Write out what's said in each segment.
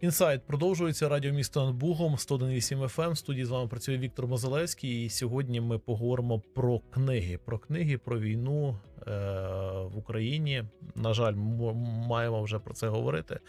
Інсайт продовжується радіо місто над Бугом 101.8 FM. В студії з вами працює Віктор Мозалевський. І сьогодні ми поговоримо про книги. Про книги, про війну в Україні. На жаль, маємо вже про це говорити.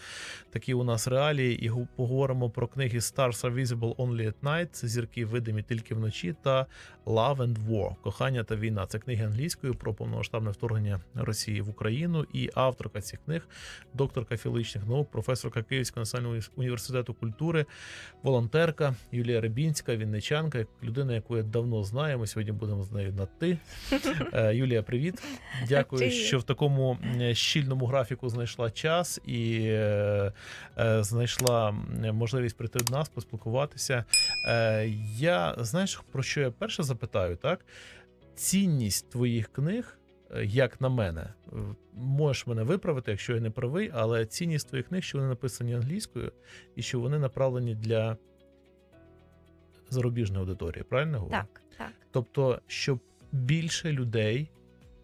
Такі у нас реалії. І поговоримо про книги Stars are visible only at night. Це зірки видимі тільки вночі. Та Love and War Кохання та війна. Це книги англійською про повномасштабне вторгнення Росії в Україну. І авторка цих книг, докторка філологічних наук, професорка Київського національного університету культури, волонтерка Юлія Рибінська, вінничанка, людина, яку я давно знаю. Ми сьогодні будемо з нею на ти. Е, Юлія, привіт. Дякую, що в такому щільному графіку знайшла час і е, е, знайшла можливість прийти до нас, поспілкуватися. Е, я знаєш, про що я перше запитаю, так? Цінність твоїх книг, е, як на мене, можеш мене виправити, якщо я не правий, але цінність твоїх книг, що вони написані англійською, і що вони направлені для зарубіжної аудиторії, правильно говорю? Так, так. Тобто, щоб більше людей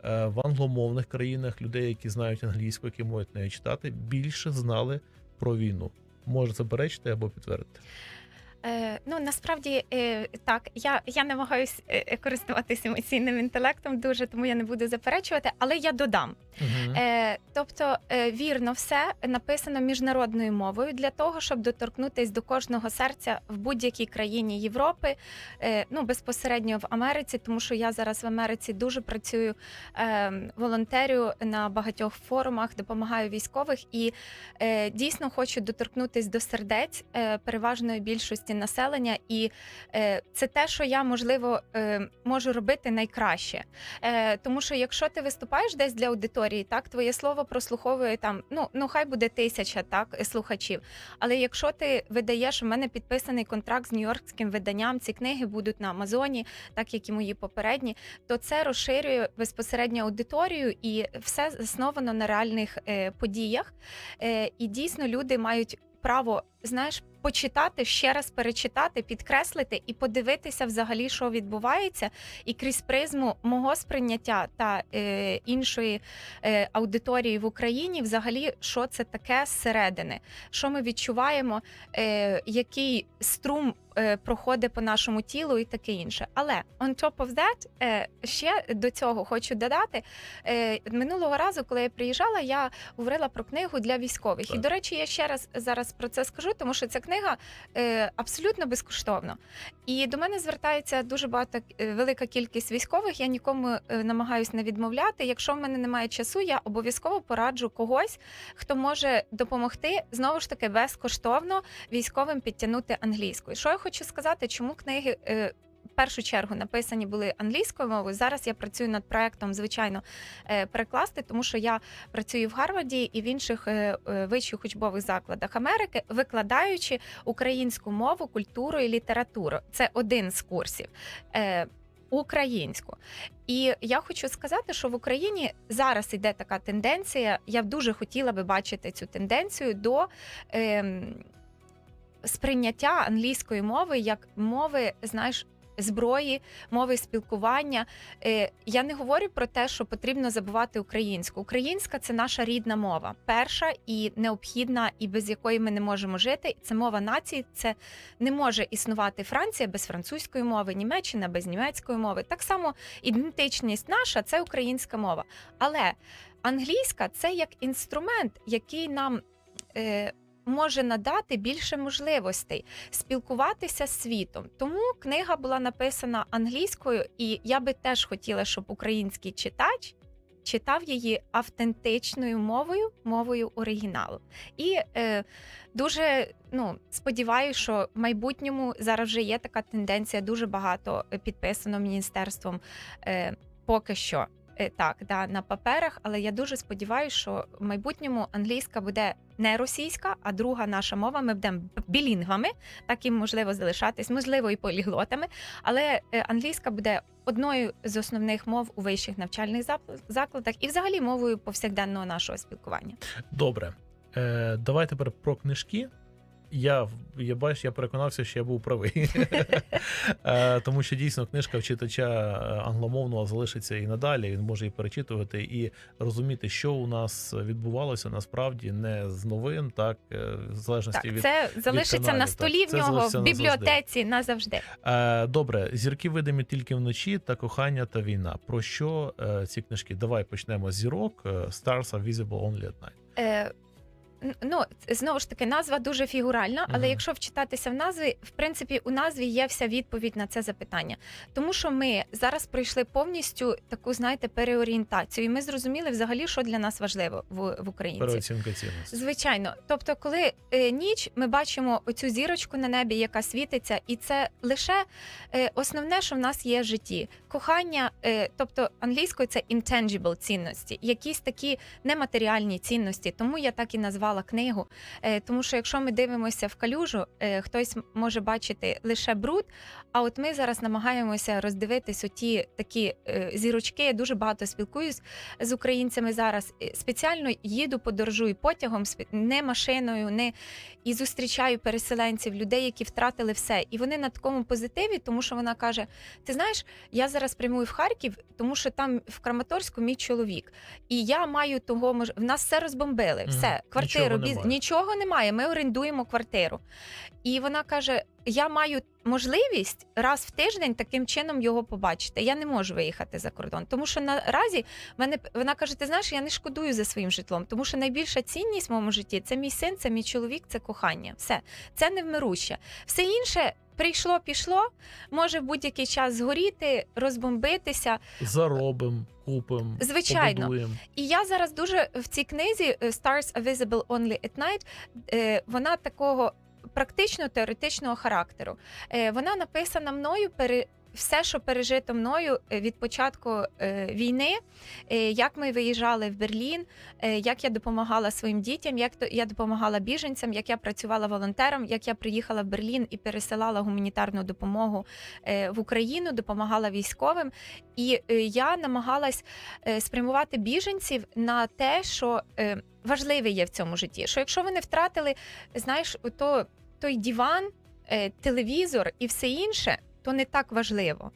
в англомовних країнах, людей, які знають англійську, які можуть нею читати, більше знали про війну. Може заперечити або підтвердити. Е, ну насправді е, так, я, я намагаюсь е, користуватися емоційним інтелектом дуже, тому я не буду заперечувати, але я додам. Угу. Е, тобто, е, вірно, все написано міжнародною мовою для того, щоб доторкнутись до кожного серця в будь-якій країні Європи, е, ну безпосередньо в Америці, тому що я зараз в Америці дуже працюю е, волонтерю на багатьох форумах, допомагаю військових і е, дійсно хочу доторкнутись до сердець е, переважної більшості населення, і е, це те, що я можливо е, можу робити найкраще. Е, тому що якщо ти виступаєш десь для аудиторії, так твоє слово прослуховує там, ну ну хай буде тисяча так слухачів. Але якщо ти видаєш, у мене підписаний контракт з нью-йоркським виданням, ці книги будуть на Амазоні, так як і мої попередні, то це розширює безпосередньо аудиторію, і все засновано на реальних е, подіях. Е, і дійсно люди мають право, знаєш, почитати, ще раз перечитати, підкреслити і подивитися взагалі, що відбувається, і крізь призму мого сприйняття та е, іншої е, аудиторії в Україні, взагалі, що це таке зсередини, що ми відчуваємо, е, який струм. Е, Проходить по нашому тілу і таке інше. Але on top of that, е, ще до цього хочу додати. е, Минулого разу, коли я приїжджала, я говорила про книгу для військових. І до речі, я ще раз зараз про це скажу, тому що ця книга е, абсолютно безкоштовна. І до мене звертається дуже багато велика кількість військових. Я нікому е, намагаюсь не відмовляти. Якщо в мене немає часу, я обов'язково пораджу когось, хто може допомогти знову ж таки безкоштовно військовим підтягнути англійську. І Що я хочу сказати, чому книги. е, в першу чергу написані були англійською мовою. Зараз я працюю над проектом, звичайно, е, перекласти, тому що я працюю в Гарварді і в інших е, вищих учбових закладах Америки, викладаючи українську мову, культуру і літературу. Це один з курсів. Українську, і я хочу сказати, що в Україні зараз іде така тенденція. Я б дуже хотіла би бачити цю тенденцію до ем, сприйняття англійської мови як мови, знаєш, зброї, мови спілкування. Е, я не говорю про те, що потрібно забувати українську. Українська це наша рідна мова, перша і необхідна, і без якої ми не можемо жити. Це мова нації. Це не може існувати Франція без французької мови, Німеччина без німецької мови. Так само ідентичність наша це українська мова. Але англійська це як інструмент, який нам. Може надати більше можливостей спілкуватися з світом. Тому книга була написана англійською, і я би теж хотіла, щоб український читач читав її автентичною мовою, мовою оригіналу. І е, дуже ну, сподіваюся, що в майбутньому зараз вже є така тенденція, дуже багато е, підписано міністерством е, поки що. Е, Так, да, на паперах, але я дуже сподіваюся, що в майбутньому англійська буде не російська, а друга наша мова. Ми будемо білінгвами, так і можливо залишатись, можливо, і поліглотами. Але е, англійська буде одною з основних мов у вищих навчальних закладах і, взагалі, мовою повсякденного нашого спілкування. Добре. Е, давай тепер про книжки. Я я бачу, я переконався, що я був правий. Е, Тому що дійсно книжка в читача е, англомовного залишиться і надалі. Він може і перечитувати, і розуміти, що у нас відбувалося насправді не з новин, так е, в залежності Так, від це залишиться каналів, на столі в нього в бібліотеці назавжди. Добре, зірки видимі тільки вночі та кохання та війна. Про що ці книжки? Давай почнемо з зірок. Stars are visible only at night. Е, Ну, знову ж таки, назва дуже фігуральна, але Мгм. якщо вчитатися в назві, в принципі, у назві є вся відповідь на це запитання. Тому що ми зараз пройшли повністю таку, знаєте, переорієнтацію, і ми зрозуміли взагалі, що для нас важливо в, в українців. Переоцінка цінності. Звичайно, тобто, коли е, ніч, ми бачимо оцю зірочку на небі, яка світиться, і це лише е, основне, що в нас є в житті. Кохання, е, тобто англійською це intangible цінності, якісь такі нематеріальні цінності. Тому я так і назвала книгу. Е, тому що якщо ми дивимося в калюжу, е, хтось може бачити лише бруд. А от ми зараз намагаємося роздивитись оті такі е, зірочки. Я дуже багато спілкуюсь з українцями зараз. Е, Спеціально їду, подорожую потягом, не машиною, не і зустрічаю переселенців, людей, які втратили все. І вони на такому позитиві, тому що вона каже: Ти знаєш, я зараз прямую в Харків, тому що там в Краматорську мій чоловік. І я маю того мож... в нас все розбомбили. Мгм. Все, квартиру Нічого біз... немає. нічого немає. Ми орендуємо квартиру. І вона каже: Я маю можливість раз в тиждень таким чином його побачити. Я не можу виїхати за кордон, тому що наразі мене вона каже: Ти знаєш, я не шкодую за своїм житлом, тому що найбільша цінність в моєму житті це мій син, це мій чоловік, це кохання. Все це невмируще. Все інше. Прийшло, пішло, може в будь-який час згоріти, розбомбитися. Заробим, купим, Звичайно. побудуємо. І я зараз дуже в цій книзі е, Stars are visible only at night, е, вона такого практично теоретичного характеру. Е, Вона написана мною. Все, що пережито мною е, від початку е, війни, як ми виїжджали в Берлін, як я допомагала своїм дітям, як я допомагала біженцям, як я працювала волонтером, як я приїхала в Берлін і пересилала гуманітарну допомогу в Україну, допомагала військовим. І я намагалась спрямувати біженців на те, що важливе є в цьому житті. Що якщо вони втратили, знаєш, то той диван, е, телевізор і все інше, то не так важливо.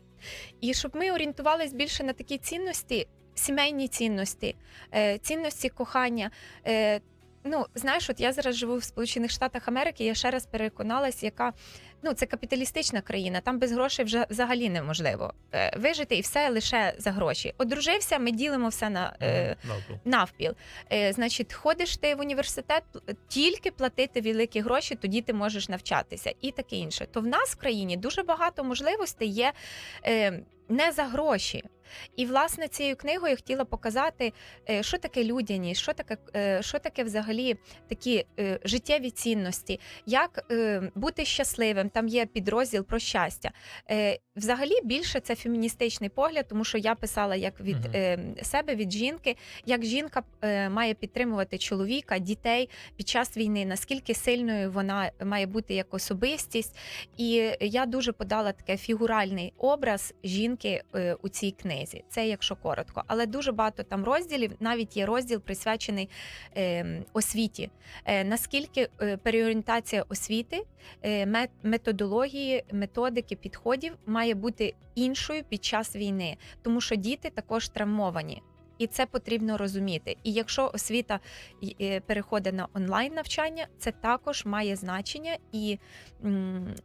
І щоб ми орієнтувалися більше на такі цінності, сімейні цінності, е, цінності кохання. Е, Ну, знаєш, от я зараз живу в Сполучених Штатах Америки. Я ще раз переконалась, яка ну це капіталістична країна. Там без грошей вже взагалі неможливо е, вижити, і все лише за гроші. Одружився, ми ділимо все на е, навпіл. навпіл. Е, значить, ходиш ти в університет, тільки платити великі гроші, тоді ти можеш навчатися і таке інше. То в нас в країні дуже багато можливостей є е, не за гроші. І власне цією книгою хотіла показати, е, що таке людяність, що таке, е, що таке взагалі такі е, життєві цінності, як бути щасливим. Там є підрозділ про щастя. Взагалі більше це феміністичний погляд, тому що я писала як від Мгм. е, себе, від жінки, як жінка е, має підтримувати чоловіка, дітей під час війни, наскільки сильною вона має бути як особистість. І я дуже подала таке фігуральний образ жінки е, у цій книзі. Це якщо коротко, але дуже багато там розділів. Навіть є розділ присвячений е, освіті. Е, наскільки е, переорієнтація освіти, е, методології, методики, підходів має бути іншою під час війни, тому що діти також травмовані. І це потрібно розуміти. І якщо освіта переходить на онлайн навчання, це також має значення, і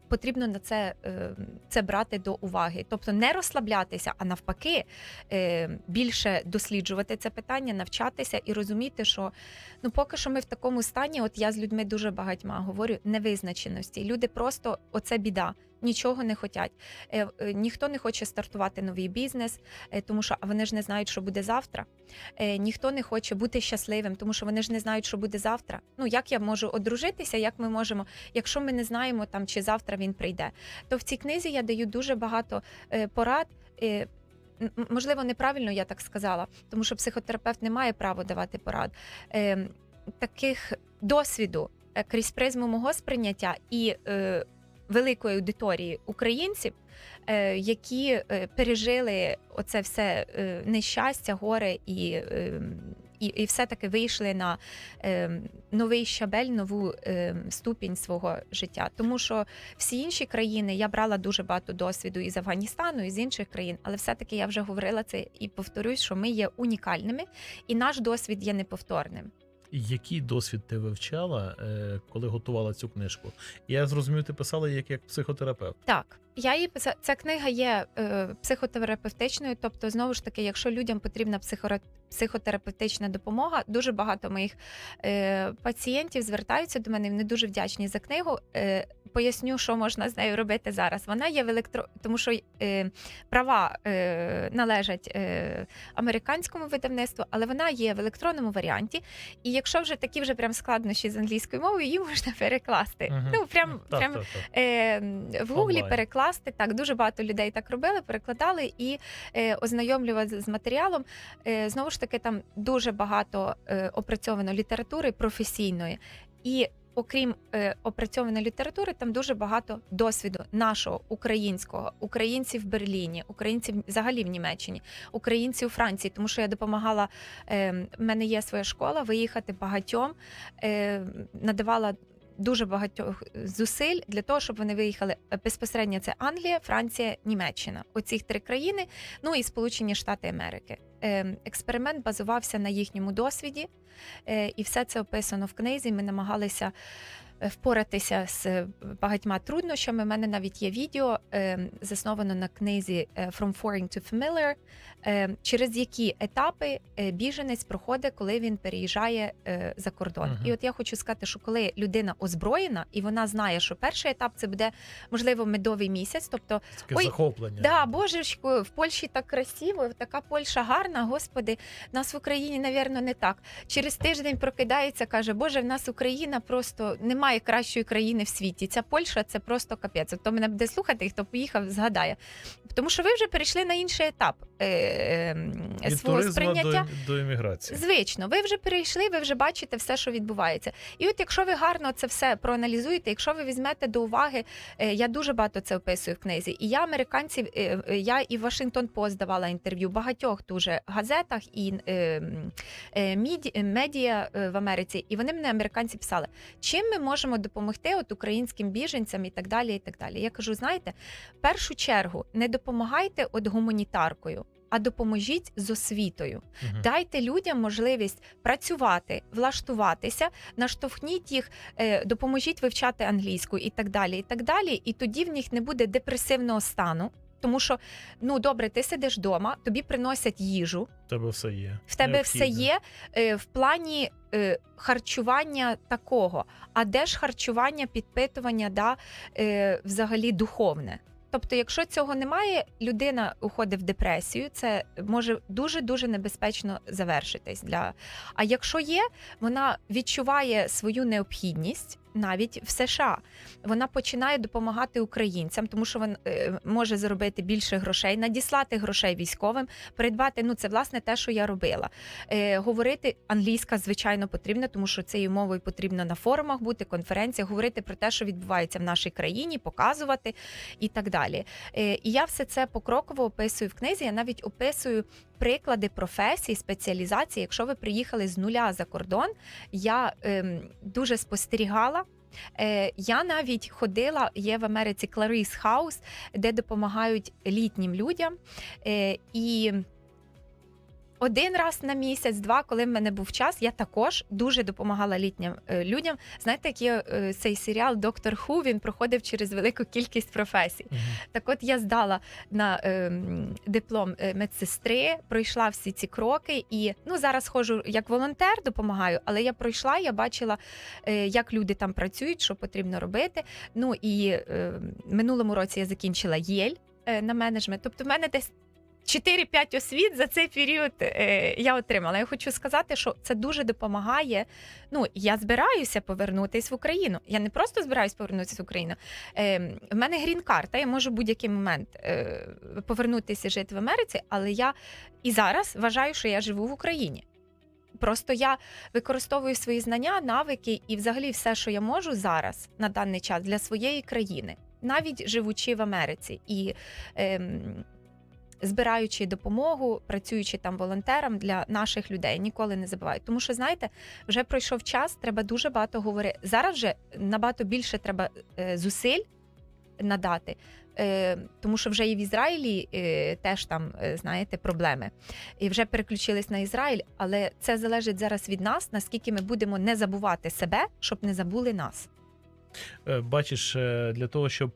потрібно на це, е, це брати до уваги. Тобто не розслаблятися, а навпаки, е, більше досліджувати це питання, навчатися і розуміти, що ну поки що ми в такому стані, от я з людьми дуже багатьма говорю, невизначеності. Люди просто оце біда. Нічого не хочуть. Е, е, ніхто не хоче стартувати новий бізнес, е, тому що вони ж не знають, що буде завтра. Ніхто не хоче бути щасливим, тому що вони ж не знають, що буде завтра. Ну як я можу одружитися, як ми можемо, якщо ми не знаємо там, чи завтра він прийде. То в цій книзі я даю дуже багато порад. Можливо, неправильно я так сказала, тому що психотерапевт не має права давати порад. Таких досвіду крізь призму мого сприйняття і великої аудиторії українців, е, які е, пережили оце все е, нещастя, горе і е, і, і все-таки вийшли на е, новий щабель, нову е, ступінь свого життя. Тому що всі інші країни я брала дуже багато досвіду із Афганістану, і з інших країн, але все-таки я вже говорила це і повторюсь, що ми є унікальними, і наш досвід є неповторним. Який досвід ти вивчала, е, коли готувала цю книжку? Я зрозумів, ти писала її як, психотерапевт. Так, я її писала. Ця книга є е, психотерапевтичною. Тобто, знову ж таки, якщо людям потрібна психотерапевтична допомога, дуже багато моїх е, пацієнтів звертаються до мене. Вони дуже вдячні за книгу. Е, поясню, що можна з нею робити зараз. Вона є в електро, тому що е, права е, належать е, американському видавництву, але вона є в електронному варіанті. І якщо вже такі вже прям складнощі з англійською мовою, її можна перекласти. Мгм. Ну прям, так, прям так, так. е, в гуглі Онлайн. перекласти. Так, дуже багато людей так робили, перекладали і е, ознайомлювати з матеріалом. Е, знову ж таки, там дуже багато е, опрацьовано літератури професійної. І окрім е, опрацьованої літератури, там дуже багато досвіду нашого українського, українців в Берліні, українців взагалі в Німеччині, українців у Франції, тому що я допомагала. Е, в мене є своя школа, виїхати багатьом, е, надавала дуже багатьох зусиль для того, щоб вони виїхали Е, безпосередньо. Це Англія, Франція, Німеччина. Оці три країни, ну і Сполучені Штати Америки. Е, Експеримент базувався на їхньому досвіді, е, і все це описано в книзі. Ми намагалися. Е, Впоратися з багатьма труднощами. У мене навіть є відео, е, засновано на книзі е, From Foreign to Familiar, е, через які етапи е, біженець проходить, коли він переїжджає е, за кордон. Мгм. І от я хочу сказати, що коли людина озброєна і вона знає, що перший етап це буде можливо медовий місяць, тобто Таке Ой, захоплення. Да, божечко, в Польщі так красиво, така Польща гарна. Господи, нас в Україні, навірно, не так. Через тиждень прокидається, каже, Боже, в нас Україна просто немає кращої країни в світі. Ця Польща це просто капець. Хто мене буде слухати, хто поїхав, згадає. Тому що ви вже перейшли на інший етап е, е, Від свого сприйняття. до, до імміграції. Звично, ви вже перейшли, ви вже бачите все, що відбувається. І от якщо ви гарно це все проаналізуєте, якщо ви візьмете до уваги, е, я дуже багато це описую в книзі. І я американців, е, е, я і Вашингтон Пост давала інтерв'ю в багатьох дуже газетах і е, е, міді- медіа е, в Америці. І вони мене американці писали, чим ми можемо допомогти от українським біженцям і так далі. І так далі. Я кажу, знаєте, в першу чергу не допомагайте от гуманітаркою. А допоможіть з освітою. Мгм. Дайте людям можливість працювати, влаштуватися, наштовхніть їх, е, допоможіть вивчати англійську і так далі. І так далі. І тоді в них не буде депресивного стану. Тому що ну добре, ти сидиш вдома, тобі приносять їжу, В тебе все є. в тебе все є е, в плані е, харчування такого. А де ж харчування, підпитування, да, е, взагалі духовне? Тобто, якщо цього немає, людина уходить в депресію, це може дуже дуже небезпечно завершитись. Для а якщо є, вона відчуває свою необхідність навіть в США. Вона починає допомагати українцям, тому що вона е, може заробити більше грошей, надіслати грошей військовим, придбати. Ну це власне те, що я робила. Е, говорити англійська, звичайно, потрібна, тому що цією мовою потрібно на форумах бути, конференціях, говорити про те, що відбувається в нашій країні, показувати і так далі. Е, і я все це покроково описую в книзі. Я навіть описую приклади професій, спеціалізації. Якщо ви приїхали з нуля за кордон, я ем, дуже спостерігала. Е, Я навіть ходила, є в Америці Clarice House, де допомагають літнім людям. Е, І один раз на місяць, два, коли в мене був час, я також дуже допомагала літнім е, людям. Знаєте, як є е, цей серіал Доктор Ху, він проходив через велику кількість професій. Мгм. Так от я здала на е, диплом медсестри, пройшла всі ці кроки, і ну зараз ходжу як волонтер, допомагаю, але я пройшла, я бачила, е, як люди там працюють, що потрібно робити. Ну і е, минулому році я закінчила ЄЛЬ е, на менеджмент. Тобто, в мене десь. 4-5 освіт за цей період е, я отримала. Я хочу сказати, що це дуже допомагає. Ну, я збираюся повернутися в Україну. Я не просто збираюся повернутися в Україну. Е, в мене грін-карта, я можу в будь-який момент е, повернутися жити в Америці, але я і зараз вважаю, що я живу в Україні. Просто я використовую свої знання, навики і взагалі все, що я можу зараз на даний час для своєї країни, навіть живучи в Америці. І ем, збираючи допомогу, працюючи там волонтером для наших людей. Ніколи не забувають. Тому що знаєте, вже пройшов час, треба дуже багато говорити. Зараз вже набагато більше треба е, зусиль надати. Е, тому що вже і в Ізраїлі е, теж там знаєте проблеми, і вже переключились на Ізраїль, але це залежить зараз від нас, наскільки ми будемо не забувати себе, щоб не забули нас. Бачиш, для того, щоб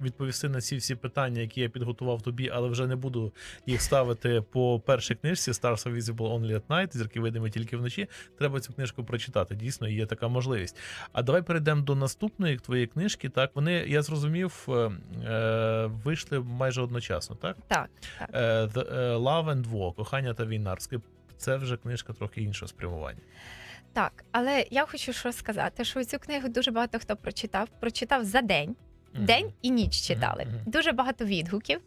відповісти на ці всі питання, які я підготував тобі, але вже не буду їх ставити по першій книжці Stars are Visible Only at Night, зірки видимі тільки вночі. Треба цю книжку прочитати. Дійсно, є така можливість. А давай перейдемо до наступної твоєї книжки. Так, вони, я зрозумів, е, е, вийшли майже одночасно, так? Так, так. Е, The Love and War, кохання та війна. Це вже книжка трохи іншого спрямування. Так, але я хочу що сказати, що цю книгу дуже багато хто прочитав. Прочитав за день. День і ніч читали. Дуже багато відгуків.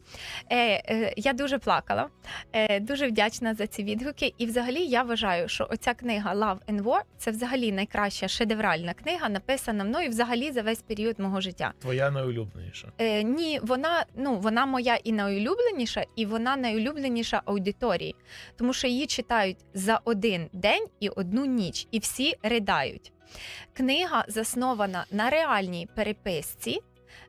Е, е, я дуже плакала, е, дуже вдячна за ці відгуки. І взагалі я вважаю, що оця книга Love and War це взагалі найкраща шедевральна книга, написана мною взагалі за весь період мого життя. Твоя найулюбленіша. Е, ні, вона ну вона моя і найулюбленіша, і вона найулюбленіша аудиторії, тому що її читають за один день і одну ніч, і всі ридають. Книга заснована на реальній переписці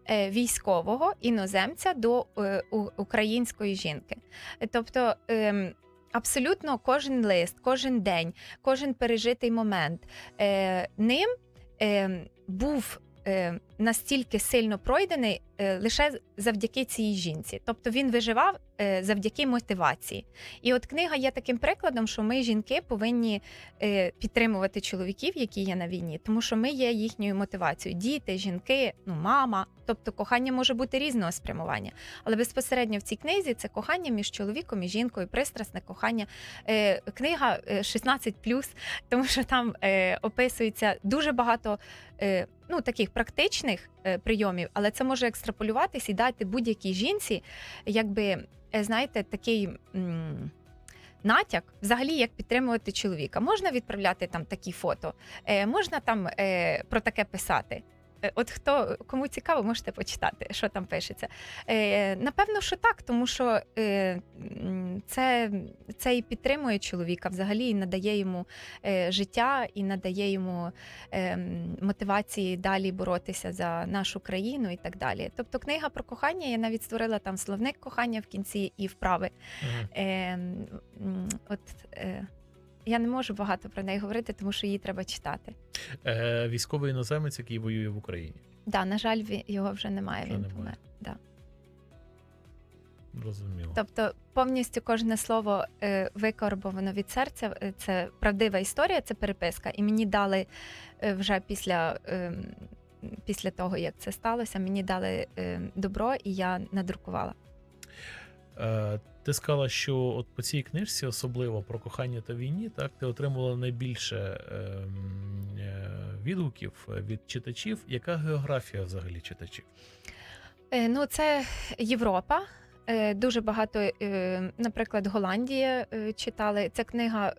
військового іноземця до е, української жінки. Е, Тобто. ем, Абсолютно кожен лист, кожен день, кожен пережитий момент е, ним е, був е, настільки сильно пройдений е, лише завдяки цій жінці. Тобто він виживав е, завдяки мотивації. І от книга є таким прикладом, що ми, жінки, повинні е, підтримувати чоловіків, які є на війні, тому що ми є їхньою мотивацією. Діти, жінки, ну мама. Тобто кохання може бути різного спрямування. Але безпосередньо в цій книзі це кохання між чоловіком і жінкою, пристрасне кохання. Книга е, 16 тому що там описується дуже багато ну, таких практичних е, прийомів, але це може екстраполюватись і дати будь-якій жінці, якби, е, знаєте, такий. Натяк, взагалі, як підтримувати чоловіка. Можна відправляти там такі фото, е, можна там про таке писати. Е, От хто кому цікаво, можете почитати, що там пишеться. Е, напевно, що так, тому що е, це, це і підтримує чоловіка взагалі, і надає йому е, життя, і надає йому е, мотивації далі боротися за нашу країну і так далі. Тобто, книга про кохання, я навіть створила там словник кохання в кінці і вправи. Е, от, е, я не можу багато про неї говорити, тому що її треба читати. Е, військовий іноземець, який воює в Україні. Да, на жаль, він- його вже немає. Вже він немає. помер. Да. Зрозуміло. Тобто, повністю кожне слово е, викорбовано від серця. Е, Це правдива історія, це переписка. І мені дали е, вже після, е, після того, як це сталося, мені дали е, добро, і я надрукувала. Е, ти сказала, що от по цій книжці, особливо про кохання та війні, так ти отримала найбільше ем, е, відгуків від читачів. Яка географія взагалі читачів? Е, Ну, це Європа. Дуже багато, наприклад, Голландія читали. Ця книга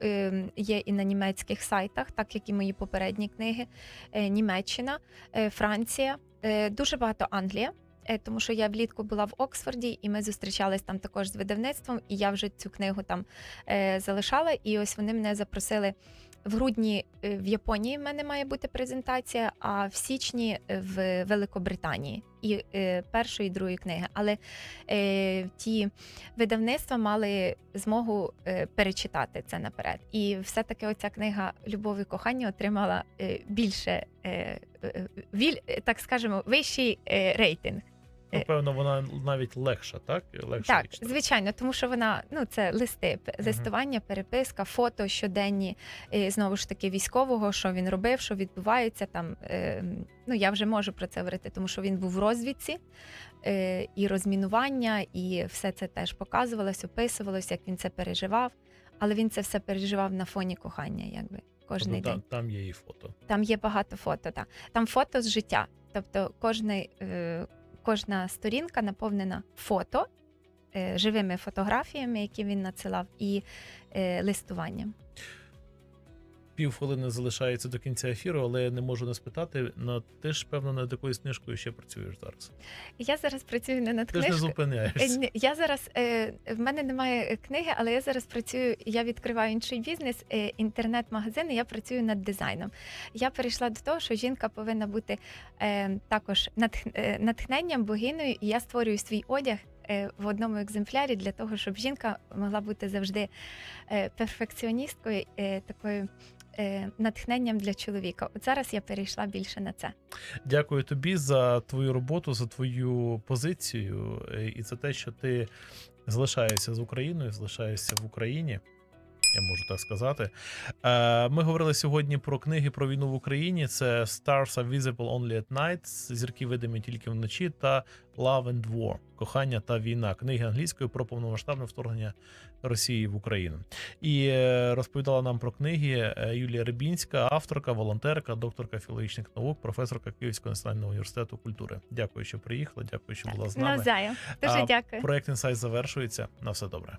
є і на німецьких сайтах, так як і мої попередні книги. Німеччина, Франція, дуже багато Англія. Е, Тому що я влітку була в Оксфорді, і ми зустрічались там також з видавництвом, і я вже цю книгу там е, залишала. І ось вони мене запросили в грудні е, в Японії. В мене має бути презентація, а в січні в Великобританії і першої, і другої книги. Але е, ті видавництва мали змогу перечитати це наперед. І все-таки оця книга Любов і кохання отримала більше, е, так скажемо, вищий рейтинг. Е. Напевно, вона навіть легша, так? Легша Так, читати. звичайно, тому що вона ну це листи, листування, переписка, фото щоденні е, знову ж таки військового, що він робив, що відбувається там. е, Ну я вже можу про це говорити, тому що він був в розвідці е, і розмінування, і все це теж показувалось, описувалось, як він це переживав. Але він це все переживав на фоні кохання, якби кожний Тобто, день. там, там є і фото. Там є багато фото. Та. Там фото з життя. Тобто кожний, е, кожна сторінка наповнена фото, е, живими фотографіями, які він надсилав, і е, листуванням. Півхвилини залишається до кінця ефіру, але я не можу не спитати. Ну, ти ж певно над якоюсь книжкою ще працюєш зараз. Я зараз працюю не над Ти ж не. Е, зупиняєшся. Я зараз е, в мене немає е, книги, але я зараз працюю. Я відкриваю інший бізнес, е, інтернет-магазин. і Я працюю над дизайном. Я перейшла до того, що жінка повинна бути е, також е, натхненням, богиною, і я створюю свій одяг. е, В одному екземплярі для того, щоб жінка могла бути завжди е, перфекціоністкою, е, такою е, натхненням для чоловіка. От зараз я перейшла більше на це. Дякую тобі за твою роботу, за твою позицію е, і за те, що ти залишаєшся з Україною, залишаєшся в Україні. Я можу так сказати. Е, Ми говорили сьогодні про книги про війну в Україні. Це Stars are visible only at night, зірки видимі тільки вночі, та Love and War, кохання та війна. Книги англійською про повномасштабне вторгнення Росії в Україну. І е, розповідала нам про книги е, Юлія Рибінська, авторка, волонтерка, докторка філологічних наук, професорка Київського національного університету культури. Дякую, що приїхала. Дякую, що була з нами. Навзаєм. Дуже дякую. Проект інсайт завершується. На все добре.